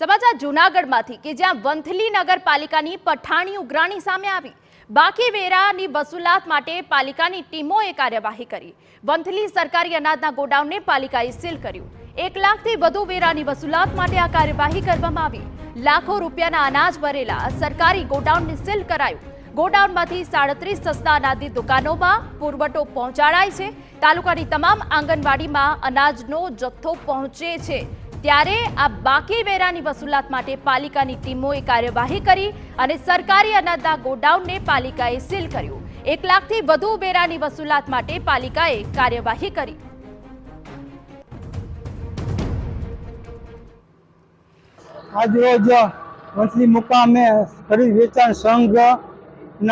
સમાચાર જૂનાગઢમાંથી કે જ્યાં વંથલી નગરપાલિકાની પઠાણી ઉઘરાણી સામે આવી. બાકી વેરાની વસૂલાત માટે પાલિકાની ટીમોએ કાર્યવાહી કરી. વંથલી સરકારી અનાજના ગોડાઉનને પાલિકાએ સીલ કર્યું. એક લાખથી વધુ વેરાની વસૂલાત માટે આ કાર્યવાહી કરવામાં આવી. લાખો રૂપિયાના અનાજ ભરેલા સરકારી ગોડાઉનને સીલ કરાયું. ગોડાઉનમાંથી સાડત્રીસ સસ્તા અનાજની દુકાનોમાં પુરવઠો પહોંચાડાય છે. તાલુકાની તમામ આંગણવાડીમાં અનાજનો જથ્થો પહોંચે છે. ત્યારે આ બાકી વેરાની વસૂલાત માટે પાલિકાની ટીમોએ કાર્યવાહી કરી અને સરકારી અનાજના ગોડાઉનને પાલિકાએ સીલ કર્યું. એક લાખથી વધુ વેરાની વસૂલાત માટે પાલિકાએ કાર્યવાહી કરી. આજરોજ વંથલી મુકામે ખરીદ વેચાણ સંઘ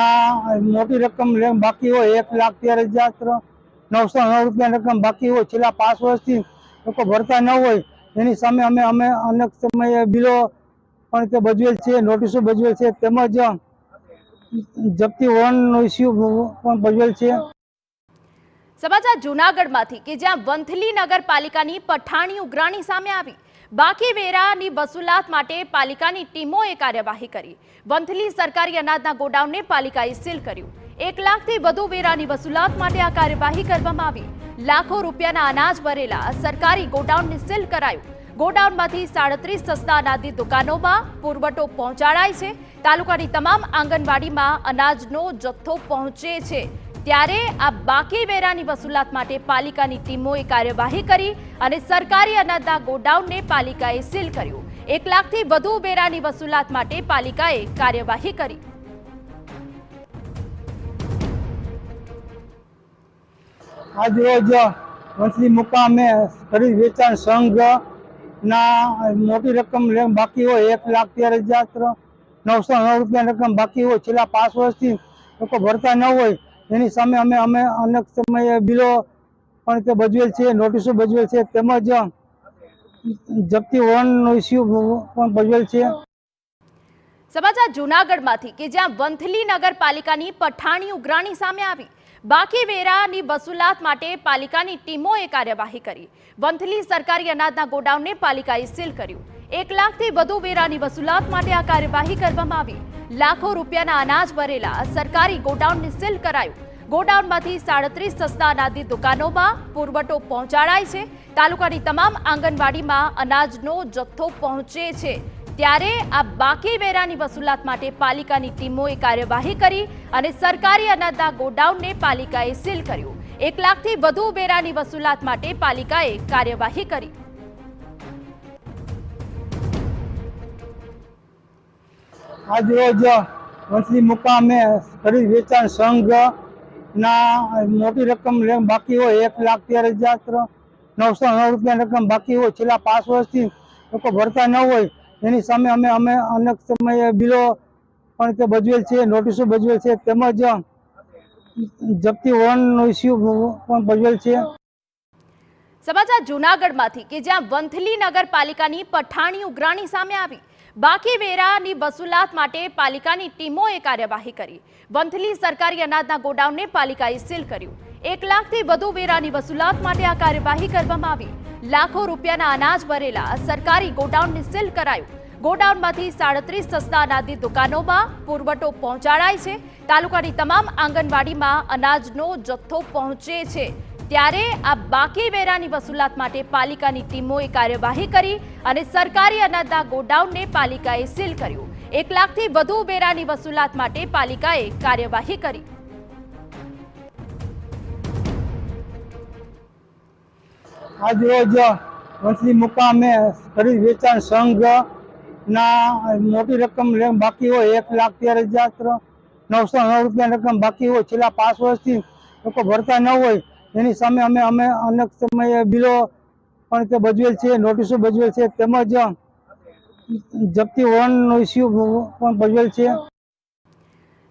ના મોટી રકમ બાકી હોય એક લાખ તેર હજાર નવસો નવ રૂપિયા રકમ બાકી હોય. છેલ્લા પાંચ વર્ષથી લોકો ભરતા ન હોય. એની સામે અમે અમે અનેક સમયે બિલો પણ તે ભજવેલ છે નોટિસો ભજવેલ છે, તેમજ જપ્તી વોરંટનો ઇસ્યુ પણ ભજવેલ છે. સમાચાર જૂનાગઢમાંથી કે જ્યાં વંથલી નગરપાલિકાની પઠાણી ઉઘરાણી સામે આવી. બાકી વેરાની વસૂલાત માટે પાલિકાની ટીમોએ કાર્યવાહી કરી. વંથલી સરકારી અનાજના ગોડાઉનને પાલિકાએ સીલ કર્યું. એક લાખથી વધુ વેરાની વસૂલાત માટે આ કાર્યવાહી કરવામાં આવી. લાખો રૂપિયાના અનાજ ભરેલા સરકારી ગોડાઉનને સીલ કરાયું. ગોડાઉનમાંથી સાડત્રીસ સસ્તા અનાજની દુકાનોમાં પુરવઠો પહોંચાડાય છે. તાલુકાની તમામ આંગણવાડીમાં અનાજનો જથ્થો પહોંચે છે. ત્યારે આ બાકી વેરાની વસૂલાત માટે પાલિકાની ટીમોએ કાર્યવાહી કરી અને સરકારી અનાજના ગોડાઉનને પાલિકાએ સીલ કર્યું. એક લાખથી વધુ વેરાની વસૂલાત માટે પાલિકાએ કાર્યવાહી કરી. આજરોજ વંથલી મુકામે ખરીદ વેચાણ સંઘ ના મોટી રકમ બાકી હોય એક લાખ તેર હજાર નવસો નવ રૂપિયા રકમ બાકી હોય. છેલ્લા પાંચ વર્ષથી લોકો ભરતા ન હોય. એની સામે અમે અમે અનેક સમયે બિલો પણ તે ભજવેલ છે, નોટિસો ભજવેલ છે, તેમજ જપ્તી વોરંટનો ઇસ્યુ પણ ભજવેલ છે. સમાચાર જૂનાગઢમાંથી કે જ્યાં વંથલી નગરપાલિકાની પઠાણી ઉઘરાણી સામે આવી. બાકી વેરાની વસૂલાત માટે પાલિકાની ટીમોએ કાર્યવાહી કરી. વંથલી સરકારી અનાજના ગોડાઉનને પાલિકાએ સીલ કર્યું. એક લાખથી વધુ વેરાની વસૂલાત માટે આ કાર્યવાહી કરવામાં આવી. લાખો રૂપિયાના અનાજ ભરેલા સરકારી ગોડાઉનને સીલ કરાયું. ગોડાઉનમાંથી સાડત્રીસ સસ્તા અનાજની દુકાનોમાં પુરવઠો પહોંચાડાય છે. તાલુકાની તમામ આંગણવાડીમાં અનાજનો જથ્થો પહોંચે છે. ત્યારે આ બાકી વેરાની વસૂલાત માટે પાલિકાની ટીમોએ કાર્યવાહી કરી અને સરકારી અનાજના ગોડાઉનને પાલિકાએ સીલ કર્યું. એક લાખથી વધુ વેરાની વસૂલાત માટે પાલિકાએ કાર્યવાહી કરી. આજરોજ વંથલી મુકામે ખરીદ વેચાણ સંઘ ના મોટી રકમ બાકી હોય, એક લાખ તેર હજાર નવસો નવ રૂપિયા રકમ બાકી હોય. છેલ્લા પાંચ વર્ષથી લોકો ભરતા ન હોય. એની સામે અમે અમે અનેક સમયે બિલો પણ તે ભજવેલ છે નોટિસો ભજવેલ છે, તેમજ જપ્તી વોરંટનો ઇસ્યુ પણ ભજવેલ છે. સમાચાર જૂનાગઢમાંથી કે જ્યાં વંથલી નગરપાલિકાની પઠાણી ઉઘરાણી સામે આવી. બાકી વેરાની વસૂલાત માટે પાલિકાની ટીમોએ કાર્યવાહી કરી. વંથલી સરકારી અનાજના ગોડાઉનને પાલિકાએ સીલ કર્યું. એક લાખથી વધુ વેરાની વસૂલાત માટે આ કાર્યવાહી કરવામાં આવી. લાખો રૂપિયાના અનાજ ભરેલા સરકારી ગોડાઉનને સીલ કરાયું. ગોડાઉનમાંથી સાડત્રીસ સસ્તા અનાજની દુકાનોમાં પુરવઠો પહોંચાડાય છે. તાલુકાની તમામ આંગણવાડીમાં અનાજનો જથ્થો પહોંચે છે. ત્યારે આ બાકી વેરાની વસૂલાત માટે પાલિકાની ટીમોએ કાર્યવાહી કરી અને સરકારી અનાજના ગોડાઉનને પાલિકાએ સીલ કર્યું. એક લાખથી વધુ વેરાની વસૂલાત માટે પાલિકાએ કાર્યવાહી કરી. આજરોજ વંથલી મુકામે ખરીદ વેચાણ સંઘ ના મોટી રકમ બાકી હોય એક લાખ તેર હજાર નવસો નવ રૂપિયા રકમ બાકી હોય. છેલ્લા પાંચ વર્ષથી લોકો ભરતા ન હોય. એની સામે અમે અમે અનેક સમયે બિલો પણ તે ભજવેલ છે, નોટિસો ભજવેલ છે, તેમજ જપ્તી વોરંટનો ઇસ્યુ પણ ભજવેલ છે.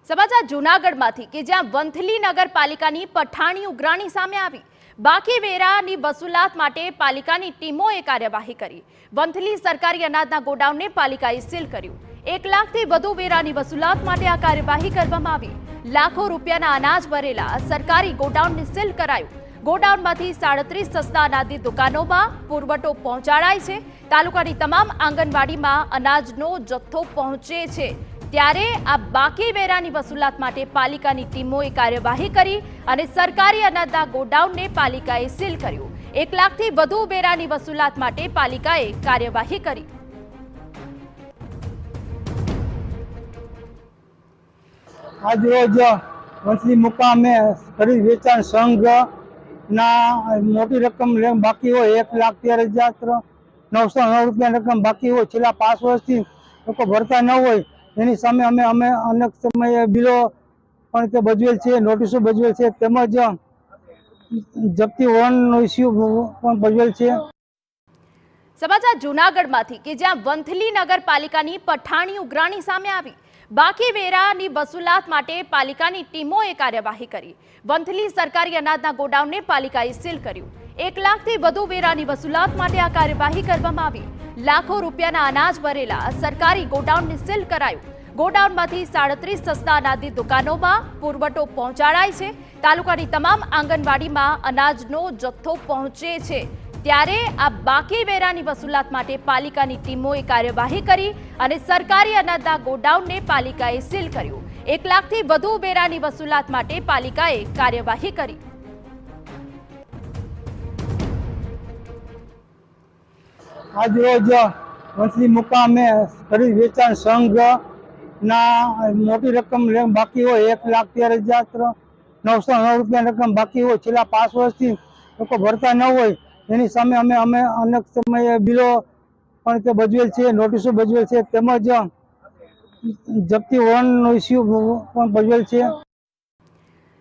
સમાચાર જૂનાગઢમાંથી કે જ્યાં વંથલી નગરપાલિકાની પઠાણી ઉઘરાણી સામે આવી. બાકી વેરાની વસૂલાત માટે પાલિકાની ટીમોએ કાર્યવાહી કરી. વંથલી સરકારી અનાજના ગોડાઉનને પાલિકાએ સીલ કર્યું. એક લાખથી વધુ વેરાની વસૂલાત માટે આ કાર્યવાહી કરવામાં આવી. લાખો રૂપિયાના અનાજ ભરેલા સરકારી ગોડાઉનને સીલ કરાયું. ગોડાઉનમાંથી સાડત્રીસ સસ્તા અનાજની દુકાનોમાં પુરવઠો પહોંચાડાય છે. તાલુકાની તમામ આંગણવાડીમાં અનાજનો જથ્થો પહોંચે છે. ત્યારે આ બાકી વેરાની વસૂલાત માટે પાલિકાની ટીમોએ કાર્યવાહી કરી અને સરકારી અનાજના ગોડાઉનને પાલિકાએ સીલ કર્યું. એક લાખથી વધુ વેરાની વસૂલાત માટે પાલિકાએ કાર્યવાહી કરી. આજરોજ વસલી મુકામે ખરીદ વેચાણ સંઘ ના મોટી રકમ બાકી હોય એક લાખ તેર હજાર નવસો નવ રૂપિયા રકમ બાકી હોય. છેલ્લા પાંચ વર્ષથી લોકો ભરતા ન હોય. એની સામે અમે અમે અનેક સમયે બિલો પણ તે ભજવેલ છે નોટિસો ભજવેલ છે તેમજ જપ્તી વોરંટનો ઇસ્યુ પણ ભજવેલ છે. સમાચાર જૂનાગઢમાંથી કે જ્યાં વંથલી નગરપાલિકાની પઠાણી ઉઘરાણી સામે આવી. બાકી વેરાની વસૂલાત માટે પાલિકાની ટીમોએ કાર્યવાહી કરી. વંથલી સરકારી અનાજના ગોડાઉનને પાલિકાએ સીલ કર્યું. એક લાખથી વધુ વેરાની વસૂલાત માટે આ કાર્યવાહી કરવામાં આવી. લાખો રૂપિયાના અનાજ ભરેલા સરકારી ગોડાઉનને સીલ કરાયું. ગોડાઉનમાંથી સાડત્રીસ સસ્તા અનાજની દુકાનોમાં પુરવઠો પહોંચાડાય છે. તાલુકાની તમામ આંગણવાડીમાં અનાજનો જથ્થો પહોંચે છે. ત્યારે આ બાકી વેરાની વસૂલાત માટે પાલિકાની ટીમોએ કાર્યવાહી કરી અને સરકારી અનાજના ગોડાઉનને પાલિકાએ સીલ કર્યું. એક લાખથી વધુ વેરાની વસૂલાત માટે પાલિકાએ કાર્યવાહી કરી. આજરોજ વંથલી મુકામે ખરીદ વેચાણ સંઘ ના મોટી રકમ બાકી હોય એક લાખ તેર હજાર નવસો નવ રૂપિયા રકમ બાકી હોય. છેલ્લા પાંચ વર્ષથી લોકો ભરતા ન હોય. એની સામે અમે અમે અનેક સમયે બિલો પણ તે ભજવેલ છે, નોટિસો ભજવેલ છે, તેમજ જપ્તી વોરંટનો ઇસ્યુ પણ ભજવેલ છે.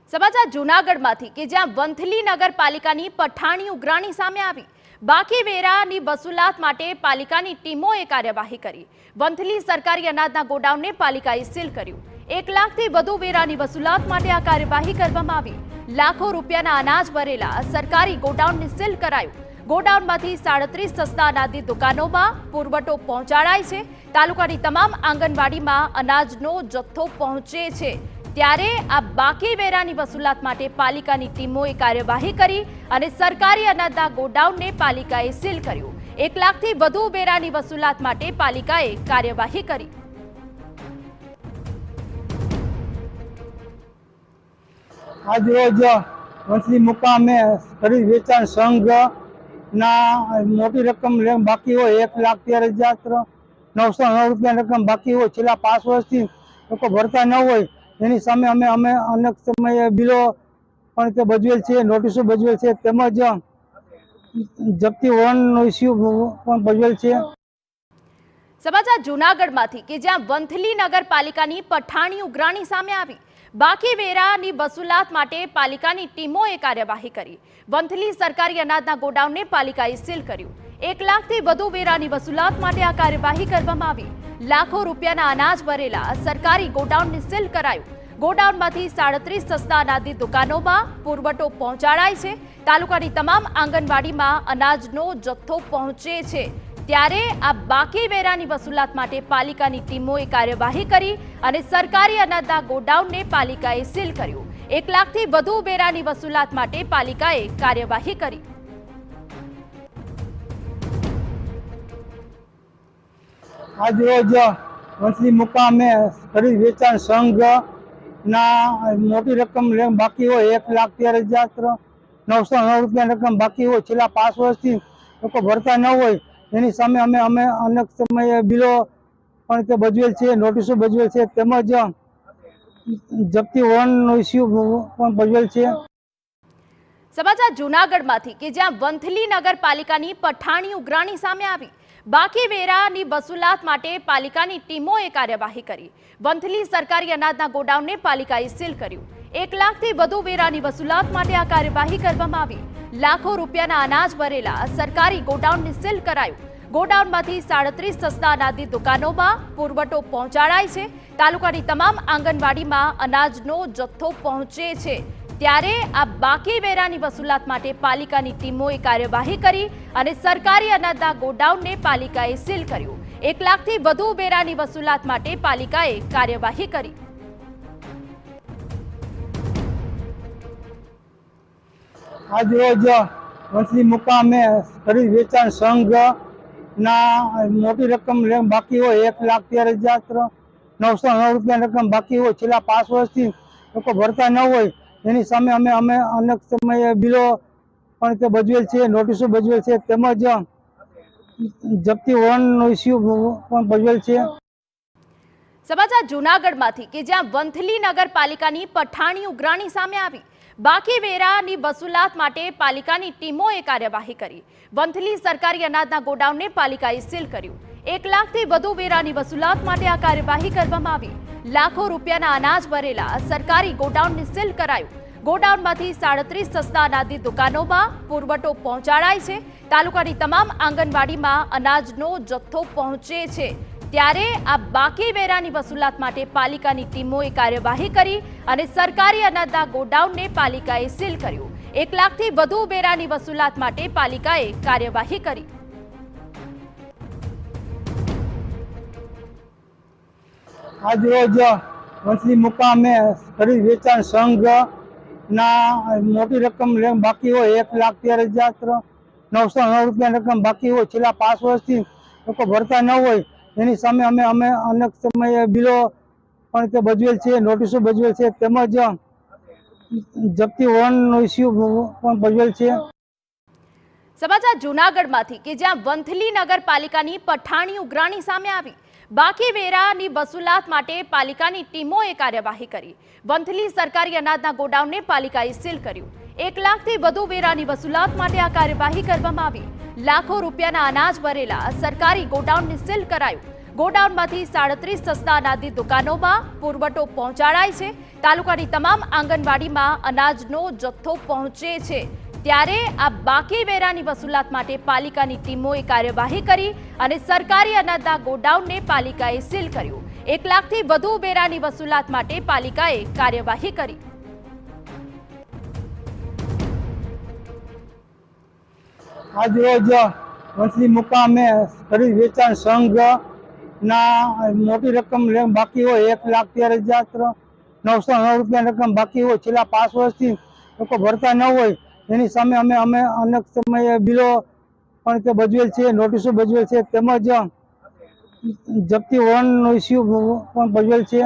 સમાચાર જૂનાગઢમાંથી કે જ્યાં વંથલી નગરપાલિકાની પઠાણી ઉઘરાણી સામે આવી. બાકી વેરાની વસૂલાત માટે પાલિકાની ટીમોએ કાર્યવાહી કરી. વંથલી સરકારી અનાજના ગોડાઉનને પાલિકાએ સીલ કર્યું. એક લાખથી વધુ વેરાની વસૂલાત માટે આ કાર્યવાહી કરવામાં આવી. લાખો રૂપિયાના અનાજ ભરેલા સરકારી ગોડાઉનને સીલ કરાયું. ગોડાઉનમાંથી સાડત્રીસ સસ્તા અનાજની દુકાનોમાં પુરવઠો પહોંચાડાય છે. તાલુકાની તમામ આંગણવાડીમાં અનાજનો જથ્થો પહોંચે છે. ત્યારે આ બાકી વેરાની વસૂલાત માટે પાલિકાની ટીમોએ કાર્યવાહી કરી અને સરકારી અનાજના ગોડાઉનને પાલિકાએ સીલ કર્યું. એક લાખથી વધુ વેરાની વસૂલાત માટે પાલિકાએ કાર્યવાહી કરી. આજરોજ વંથલી મુકામે ખરીદ વેચાણ સંઘ ના મોટી રકમ બાકી હોય એક લાખ તેર હજાર નવસો નવ રૂપિયા રકમ બાકી હોય. છેલ્લા પાંચ વર્ષથી લોકો ભરતા ન હોય. એની સામે અમે અમે અનેક સમયે બિલો પણ તે ભજવેલ છે નોટિસો ભજવેલ છે, તેમજ જપ્તી વોરંટનો ઇસ્યુ પણ ભજવેલ છે. સમાચાર જૂનાગઢમાંથી કે જ્યાં વંથલી નગરપાલિકાની પઠાણી ઉઘરાણી સામે આવી. બાકી વેરાની વસૂલાત માટે પાલિકાની ટીમોએ કાર્યવાહી કરી. વંથલી સરકારી અનાજના ગોડાઉનને પાલિકાએ સીલ કર્યું. એક લાખથી વધુ વેરાની વસૂલાત માટે આ કાર્યવાહી કરવામાં આવી. લાખો રૂપિયાના અનાજ ભરેલા સરકારી ગોડાઉનને સીલ કરાયું. ગોડાઉનમાંથી સાડત્રીસ સસ્તા અનાજની દુકાનોમાં પુરવઠો પહોંચાડાય છે. તાલુકાની તમામ આંગણવાડીમાં અનાજનો જથ્થો પહોંચે છે. ત્યારે આ બાકી વેરાની વસૂલાત માટે પાલિકાની ટીમોએ કાર્યવાહી કરી અને સરકારી અનાજના ગોડાઉનને પાલિકાએ સીલ કર્યું. એક લાખથી વધુ વેરાની વસૂલાત માટે પાલિકાએ કાર્યવાહી કરી. આજરોજ વંથલી મુકામે ખરીદ વેચાણ સંઘ ના મોટી રકમ બાકી હોય એક લાખ તેર હજાર નવસો નવ રૂપિયા રકમ બાકી હોય. છેલ્લા પાંચ વર્ષથી લોકો ભરતા ન હોય. એની સામે અમે અમે અનેક સમયે બિલો પણ તે ભજવેલ છે, નોટિસો ભજવેલ છે, તેમજ જપ્તી વોરંટનો ઇસ્યુ પણ ભજવેલ છે. સમાચાર જૂનાગઢમાંથી કે જ્યાં વંથલી નગરપાલિકાની પઠાણી ઉઘરાણી સામે આવી. બાકી વેરાની વસૂલાત માટે પાલિકાની ટીમોએ કાર્યવાહી કરી. વંથલી સરકારી અનાજના ગોડાઉનને પાલિકાએ સીલ કર્યું. એક લાખથી વધુ વેરાની વસૂલાત માટે આ કાર્યવાહી કરવામાં આવી. લાખો રૂપિયાના અનાજ ભરેલા સરકારી ગોડાઉનને સીલ કરાયું. ગોડાઉનમાંથી સાડત્રીસ સસ્તા અનાજની દુકાનોમાં પુરવઠો પહોંચાડાય છે. તાલુકાની તમામ આંગણવાડીમાં અનાજનો જથ્થો પહોંચે છે. ત્યારે આ બાકી વેરાની વસૂલાત માટે પાલિકાની ટીમોએ કાર્યવાહી કરી અને સરકારી અનાજના ગોડાઉનને પાલિકાએ સીલ કર્યું. એક લાખથી વધુ વેરાની વસૂલાત માટે પાલિકાએ કાર્યવાહી કરી. આજરોજ વસલી મુકામે ખરીદ વેચાણ સંઘ ના મોટી રકમ બાકી હોય એક લાખ તેર હજાર નવસો નવ રૂપિયા રકમ બાકી હોય. છેલ્લા પાંચ વર્ષથી લોકો ભરતા ન હોય. એની સામે અમે અમે અનેક સમયે બિલો પણ તે ભજવેલ છે નોટિસો ભજવેલ છે, તેમજ જપ્તી વોરંટનો ઇસ્યુ પણ ભજવેલ છે. સમાચાર જૂનાગઢમાંથી કે જ્યાં વંથલી નગરપાલિકાની પઠાણી ઉઘરાણી સામે આવી. બાકી વેરાની વસૂલાત માટે પાલિકાની ટીમોએ કાર્યવાહી કરી. વંથલી સરકારી અનાજના ગોડાઉનને પાલિકાએ સીલ કર્યું. એક લાખથી વધુ વેરાની વસૂલાત માટે આ કાર્યવાહી કરવામાં આવી. લાખો રૂપિયાના અનાજ ભરેલા સરકારી ગોડાઉનને સીલ કરાયું. ગોડાઉનમાંથી સાડત્રીસ સસ્તા અનાજની દુકાનોમાં પુરવઠો પહોંચાડાય છે. તાલુકાની તમામ આંગણવાડીમાં અનાજનો જથ્થો પહોંચે છે. ત્યારે આ બાકી વેરાની વસૂલાત માટે પાલિકાની ટીમોએ કાર્યવાહી કરી અને સરકારી અનાજના ગોડાઉનને પાલિકાએ સીલ કર્યું. એક લાખથી વધુ વેરાની વસૂલાત માટે પાલિકાએ કાર્યવાહી કરી. આજરોજ વંથલી મુકામે ખરીદ વેચાણ સંઘ ના મોટી રકમ બાકી હોય એક લાખ તેર હજાર નવસો નવ રૂપિયા રકમ બાકી હોય. છેલ્લા પાંચ વર્ષથી લોકો ભરતા ન હોય. એની સામે અમે અમે અનેક સમયે બિલો પણ તે ભજવેલ છે, નોટિસો ભજવેલ છે, તેમજ જપ્તી વોરંટનો ઇસ્યુ પણ ભજવેલ છે. સમાચાર જૂનાગઢમાંથી કે જ્યાં વંથલી નગરપાલિકાની પઠાણી ઉઘરાણી સામે આવી બાકી વેરાની વસૂલાત માટે પાલિકાની ટીમોએ કાર્યવાહી કરી. વંથલી સરકારી અનાજના ગોડાઉનને પાલિકાએ સીલ કર્યું. એક લાખથી વધુ વેરાની વસૂલાત માટે આ કાર્યવાહી કરવામાં આવી. લાખો રૂપિયાના અનાજ ભરેલા સરકારી ગોડાઉનને સીલ કરાયું. ગોડાઉનમાંથી સાડત્રીસ સસ્તા અનાજની દુકાનોમાં પુરવઠો પહોંચાડાય છે. તાલુકાની તમામ આંગણવાડીમાં અનાજનો જથ્થો પહોંચે છે. ત્યારે આ બાકી વેરાની વસૂલાત માટે પાલિકાની ટીમોએ કાર્યવાહી કરી અને સરકારી અનાજના ગોડાઉનને પાલિકાએ સીલ કર્યું. એક લાખથી વધુ વેરાની વસૂલાત માટે પાલિકાએ કાર્યવાહી કરી. આજરોજ વંથલી મુકામે ખરીદ વેચાણ સંઘ ના મોટી રકમ બાકી હોય એક લાખ તેર હજાર નવસો નવ રૂપિયા રકમ બાકી હોય. છેલ્લા પાંચ વર્ષથી લોકો ભરતા ન હોય. એની સામે અમે અમે અનેક સમયે બિલો પણ તે ભજવેલ છે નોટિસો ભજવેલ છે, તેમજ જપ્તી વોરંટનો ઇસ્યુ પણ ભજવેલ છે.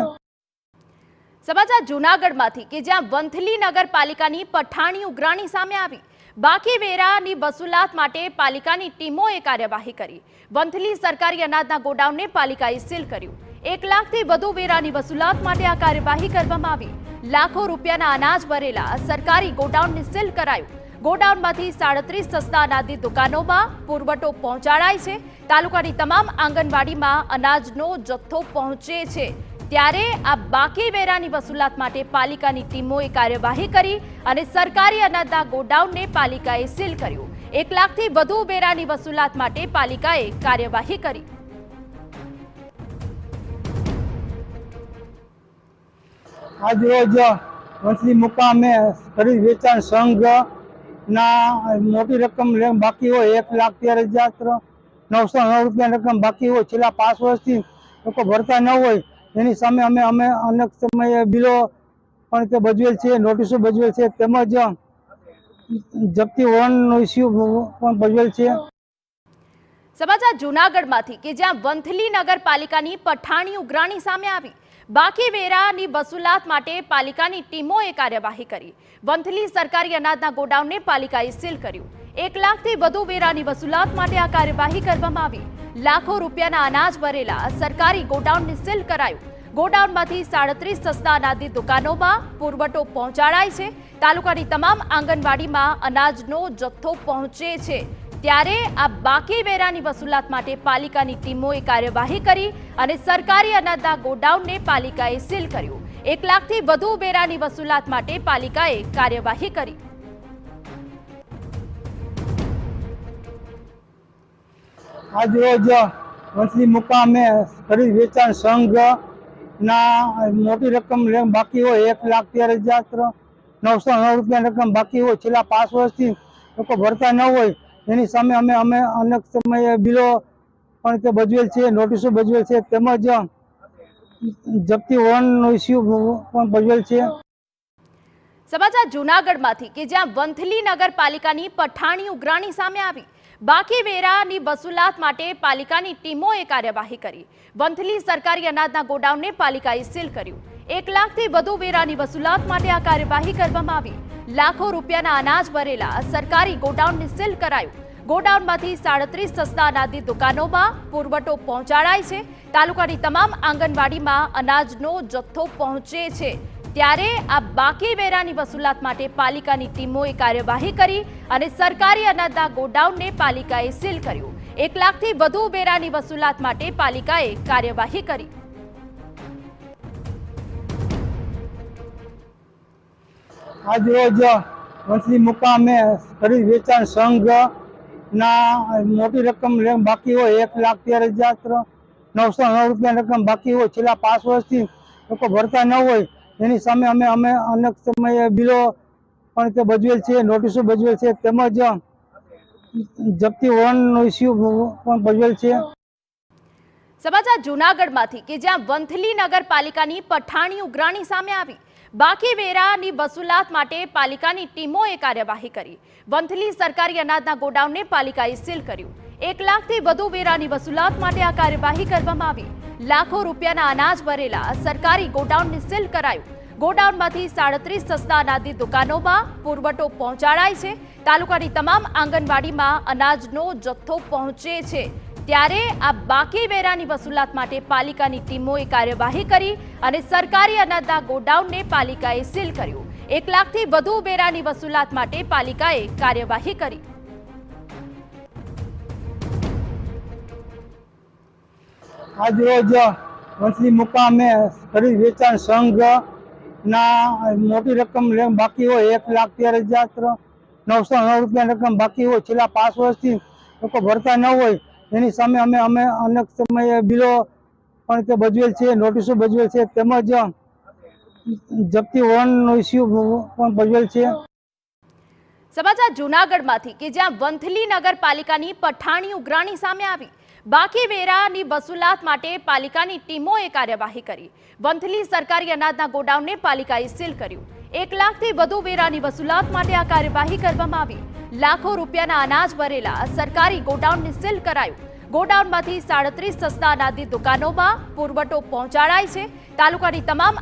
સમાચાર જૂનાગઢમાંથી કે જ્યાં વંથલી નગરપાલિકાની પઠાણી ઉઘરાણી સામે આવી. બાકી વેરાની વસૂલાત માટે પાલિકાની ટીમોએ કાર્યવાહી કરી. વંથલી સરકારી અનાજના ગોડાઉનને પાલિકાએ સીલ કર્યું. એક લાખથી વધુ વેરાની વસૂલાત માટે આ કાર્યવાહી કરવામાં આવી. લાખો રૂપિયાના અનાજ ભરેલા સરકારી ગોડાઉનને સીલ કરાયું. ગોડાઉનમાંથી સાડત્રીસ સસ્તા અનાજની દુકાનોમાં પુરવઠો પહોંચાડાય છે. તાલુકાની તમામ આંગણવાડીમાં અનાજનો જથ્થો પહોંચે છે. ત્યારે આ બાકી વેરાની વસૂલાત માટે પાલિકાની ટીમોએ કાર્યવાહી કરી અને સરકારી અનાજના ગોડાઉનને પાલિકાએ સીલ કર્યું. એક લાખથી વધુ વેરાની વસૂલાત માટે પાલિકાએ કાર્યવાહી કરી. આજરોજ વંથલી મુકામે ખરીદ વેચાણ સંઘ ના મોટી રકમ બાકી હોય એક લાખ તેર હજાર નવસો નવ રૂપિયા રકમ બાકી હોય. છેલ્લા પાંચ વર્ષથી લોકો ભરતા ન હોય. એની સામે અમે અમે અનેક સમયે બિલો પણ તે ભજવેલ છે, નોટિસો ભજવેલ છે, તેમજ જપ્તી વોરંટનો ઇસ્યુ પણ ભજવેલ છે. સમાચાર જૂનાગઢમાંથી કે જ્યાં વંથલી નગરપાલિકાની પઠાણી ઉઘરાણી સામે આવી. બાકી વેરાની વસૂલાત માટે પાલિકાની ટીમોએ કાર્યવાહી કરી. વંથલી સરકારી અનાજના ગોડાઉનને પાલિકાએ સીલ કર્યું. એક લાખથી વધુ વેરાની વસૂલાત માટે આ કાર્યવાહી કરવામાં આવી. લાખો રૂપિયાના અનાજ ભરેલા સરકારી ગોડાઉનને સીલ કરાયું. ગોડાઉનમાંથી સાડત્રીસ સસ્તા અનાજની દુકાનોમાં પુરવઠો પહોંચાડાય છે. તાલુકાની તમામ આંગણવાડીમાં અનાજનો જથ્થો પહોંચે છે. ત્યારે આ બાકી વેરાની વસૂલાત માટે પાલિકાની ટીમોએ કાર્યવાહી કરી અને સરકારી અનાજના ગોડાઉનને પાલિકાએ સીલ કર્યું. એક લાખથી વધુ વેરાની વસૂલાત માટે પાલિકાએ કાર્યવાહી કરી. આજરોજ વંથલી મુકામે ખરીદ વેચાણ સંઘ ના મોટી રકમ બાકી હોય એક લાખ તેર હજાર નવસો નવ રૂપિયા રકમ બાકી હોય. છેલ્લા પાંચ વર્ષથી લોકો ભરતા ન હોય. એની સામે અમે અમે અનેક સમયે બિલો પણ તે ભજવેલ છે નોટિસો ભજવેલ છે, તેમજ જપ્તી વોરંટનો ઇસ્યુ પણ ભજવેલ છે. સમાચાર જૂનાગઢમાંથી કે જ્યાં વંથલી નગરપાલિકાની પઠાણી ઉઘરાણી સામે આવી. બાકી વેરાની વસૂલાત માટે પાલિકાની ટીમોએ કાર્યવાહી કરી. વંથલી સરકારી અનાજના ગોડાઉનને પાલિકાએ સીલ કર્યું. એક લાખથી વધુ વેરાની વસૂલાત માટે આ કાર્યવાહી કરવામાં આવી. લાખો રૂપિયાના અનાજ ભરેલા સરકારી ગોડાઉનને સીલ કરાયું. ગોડાઉનમાંથી સાડત્રીસ સસ્તા અનાજની દુકાનોમાં પુરવઠો પહોંચાડાય છે. તાલુકાની તમામ આંગણવાડીમાં અનાજનો જથ્થો પહોંચે છે. ત્યારે આ બાકી વેરાની વસૂલાત માટે પાલિકાની ટીમોએ કાર્યવાહી કરી અને સરકારી અનાજના ગોડાઉનને પાલિકાએ સીલ કર્યું. એક લાખથી વધુ વેરાની વસૂલાત માટે પાલિકાએ કાર્યવાહી કરી. આજરોજ વંથલી મુકામે ખરીદ વેચાણ સંઘ ના મોટી રકમ બાકી હોય એક લાખ તેર હજાર નવસો નવ રૂપિયા રકમ બાકી હોય. છેલ્લા પાંચ વર્ષથી લોકો ભરતા ન હોય. એની સામે અમે અમે અનેક સમયે બિલો પણ તે ભજવેલ છે, નોટિસો ભજવેલ છે, તેમજ જપ્તી વોરંટનો ઇસ્યુ પણ ભજવેલ છે. સમાચાર જૂનાગઢમાંથી કે જ્યાં વંથલી નગરપાલિકાની પઠાણી ઉઘરાણી સામે આવી. બાકી વેરાની વસૂલાત માટે પાલિકાની ટીમોએ કાર્યવાહી કરી. વંથલી સરકારી અનાજના ગોડાઉનને પાલિકાએ સીલ કર્યું. એક લાખથી વધુ વેરાની વસૂલાત માટે આ કાર્યવાહી કરવામાં આવી. લાખો રૂપિયાના અનાજ ભરેલા સરકારી ગોડાઉનને સીલ કરાયું. ગોડાઉનમાંથી સાડત્રીસ સસ્તા અનાજની દુકાનોમાં પુરવઠો પહોંચાડાય છે. તાલુકાની તમામ આંગણવાડીમાં અનાજનો જથ્થો પહોંચે છે. ત્યારે આ બાકી વેરાની વસૂલાત માટે પાલિકાની ટીમોએ કાર્યવાહી કરી અને સરકારી અનાજના ગોડાઉનને પાલિકાએ સીલ કર્યું. એક લાખથી વધુ વેરાની વસૂલાત માટે પાલિકાએ કાર્યવાહી કરી. આજરોજ વંથલી મુકામે ખરીદ વેચાણ સંઘ ના મોટી રકમ બાકી હોય એક લાખ તેર હજાર નવસો નવ રૂપિયા રકમ બાકી હોય. છેલ્લા પાંચ વર્ષથી લોકો ભરતા ન હોય. એની સામે અમે અમે અનેક સમયે બિલો પણ તે ભજવેલ છે નોટિસો ભજવેલ છે, તેમજ જપ્તી વોરંટનો ઇસ્યુ પણ ભજવેલ છે. સમાચાર જૂનાગઢમાંથી કે જ્યાં વંથલી નગરપાલિકાની પઠાણી ઉઘરાણી સામે આવી. બાકી વેરાની વસૂલાત માટે પાલિકાની ટીમોએ કાર્યવાહી કરી. વંથલી સરકારી અનાજના ગોડાઉનને પાલિકાએ સીલ કર્યું. એક લાખથી વધુ વેરાની વસૂલાત માટે આ કાર્યવાહી કરવામાં આવી. લાખો રૂપિયાના અનાજ ભરેલા સરકારી ગોડાઉનને સીલ કરાયું. ગોડાઉનમાંથી સાડત્રીસ સસ્તા અનાજની દુકાનોમાં પુરવઠો પહોંચાડાય છે. તાલુકાની તમામ